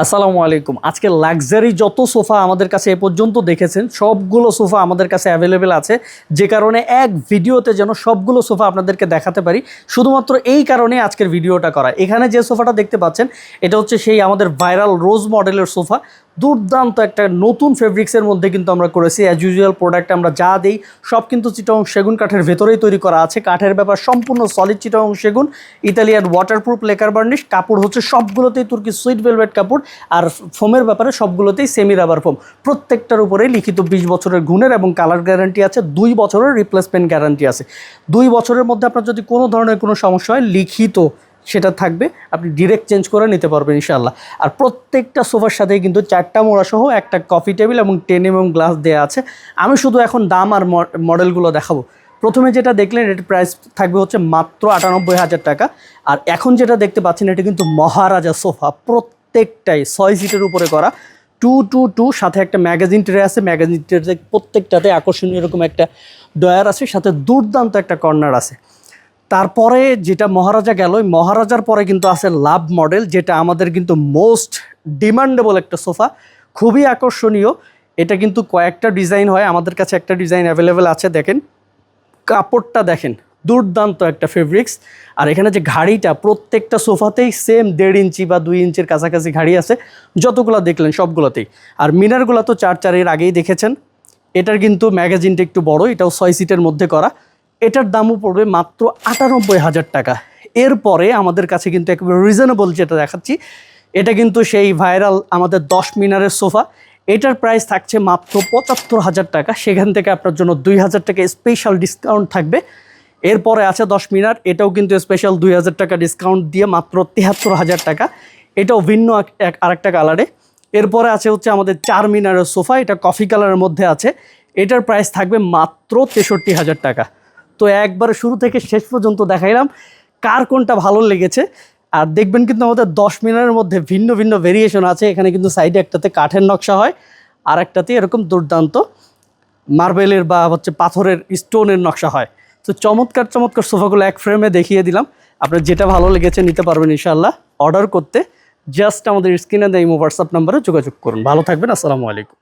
আসসালামু আলাইকুম। আজকে লাক্সারি যত সোফা আমাদের কাছে এ পর্যন্ত দেখেছেন, সবগুলো সোফা আমাদের কাছে অ্যাভেলেবেল আছে। যে কারণে এক ভিডিওতে যেন সবগুলো সোফা আপনাদেরকে দেখাতে পারি। শুধুমাত্র এই কারণে আজকের ভিডিওটা করা। এখানে যে সোফাটা দেখতে পাচ্ছেন, এটা হচ্ছে সেই আমাদের ভাইরাল রোজ মডেলের সোফা। দুর্দান্ত একটা নতুন ফেব্রিক্সের মধ্যে কিন্তু আমরা করেছি। অ্যাজ ইউজুয়াল প্রোডাক্ট আমরা যা দিই, সব কিন্তু চিটং সেগুন কাঠের ভেতরেই তৈরি করা আছে। কাঠের ব্যাপার সম্পূর্ণ সলিড চিটং সেগুন ইতালিয়ান ওয়াটারপ্রুফ লেকার বার্নিশ কাপড় হচ্ছে সবগুলোতেই তুর্কি সুইট ভেলভেট কাপড়, আর ফোমের ব্যাপারে সবগুলোতেই সেমি রাবার ফোম প্রত্যেকটার উপরেই লিখিত বিশ বছরের গুণের এবং কালার গ্যারান্টি আছে, দুই বছরের রিপ্লেসমেন্ট গ্যারান্টি আছে। দুই বছরের মধ্যে আপনার যদি কোনো ধরনের কোনো সমস্যা হয়, লিখিত সেটা থাকবে, আপনি ডিরেক্ট চেঞ্জ করে নিতে পারবেন ইনশাল্লাহ আর প্রত্যেকটা সোফার সাথেই কিন্তু চারটা মোড়া সহ একটা কফি টেবিল এবং টেন এম গ্লাস দেওয়া আছে। আমি শুধু এখন দাম আর মডেলগুলো দেখাবো। প্রথমে যেটা দেখলেন, এটার প্রাইস থাকবে হচ্ছে মাত্র আটানব্বই হাজার টাকা। আর এখন যেটা দেখতে পাচ্ছেন, এটা কিন্তু মহারাজা সোফা, প্রত্যেকটাই ছয় সিটের উপরে করা। টু টু টু সাথে একটা ম্যাগাজিন ট্রে আছে। ম্যাগাজিন ট্রে প্রত্যেকটাতে আকর্ষণীয় এরকম একটা ডয়ার আছে। সাথে দুর্দান্ত একটা কর্নার আছে। তারপরে যেটা মহারাজা গেল মহারাজার পরে কিন্তু আছে লাভ মডেল, যেটা আমাদের কিন্তু মোস্ট ডিমান্ডেবল একটা সোফা, খুবই আকর্ষণীয়। এটা কিন্তু কয়েকটা ডিজাইন হয়, আমাদের কাছে একটা ডিজাইন অ্যাভেলেবেল আছে, দেখেন। কাপড়টা দেখেন, দুর্দান্ত একটা ফেব্রিক্স আর এখানে যে ঘাড়িটা, প্রত্যেকটা সোফাতেই সেম দেড় ইঞ্চি বা দুই ইঞ্চির কাছাকাছি ঘাড়ি আছে, যতগুলো দেখলেন সবগুলোতেই। আর মিনারগুলো তো চার চারের আগেই দেখেছেন, এটার কিন্তু ম্যাগাজিনটা একটু বড়, এটাও ছয় সিটের মধ্যে করা। এটার দামও পড়বে মাত্র আটানব্বই হাজার টাকা। এরপরে আমাদের কাছে কিন্তু একেবারে রিজনেবল যেটা দেখাচ্ছি, এটা কিন্তু সেই ভাইরাল আমাদের দশ মিনারের সোফা। এটার প্রাইস থাকছে মাত্র পঁচাত্তর হাজার টাকা। সেখান থেকে আপনার জন্য দুই হাজার টাকা স্পেশাল ডিসকাউন্ট থাকবে। এরপরে আছে দশ মিনার, এটাও কিন্তু স্পেশাল দুই হাজার টাকা ডিসকাউন্ট দিয়ে মাত্র তিয়াত্তর হাজার টাকা। এটাও ভিন্ন এক আরেকটা কালারে এরপরে আছে হচ্ছে আমাদের চার মিনারের সোফা, এটা কফি কালারের মধ্যে আছে। এটার প্রাইস থাকবে মাত্র তেষট্টি হাজার টাকা। তো একবারে শুরু থেকে শেষ পর্যন্ত দেখাইলাম কার কোনটা ভালো লেগেছে। আর দেখবেন কিন্তু আমাদের দশ মিনারের মধ্যে ভিন্ন ভিন্ন ভেরিয়েশন আছে। এখানে কিন্তু সাইডে একটাতে কাঠের নকশা হয়, আর একটাতে এরকম দুর্দান্ত মার্বেলের বা হচ্ছে পাথরের স্টোনের নকশা হয়। তো চমৎকার চমৎকার সোফাগুলো এক ফ্রেমে দেখিয়ে দিলাম। আপনার যেটা ভালো লেগেছে নিতে পারবেন ইনশাল্লাহ অর্ডার করতে জাস্ট আমাদের স্ক্রিনে দেয় হোয়াটসঅ্যাপ নাম্বারে যোগাযোগ করুন। ভালো থাকবেন, আসসালামু আলাইকুম।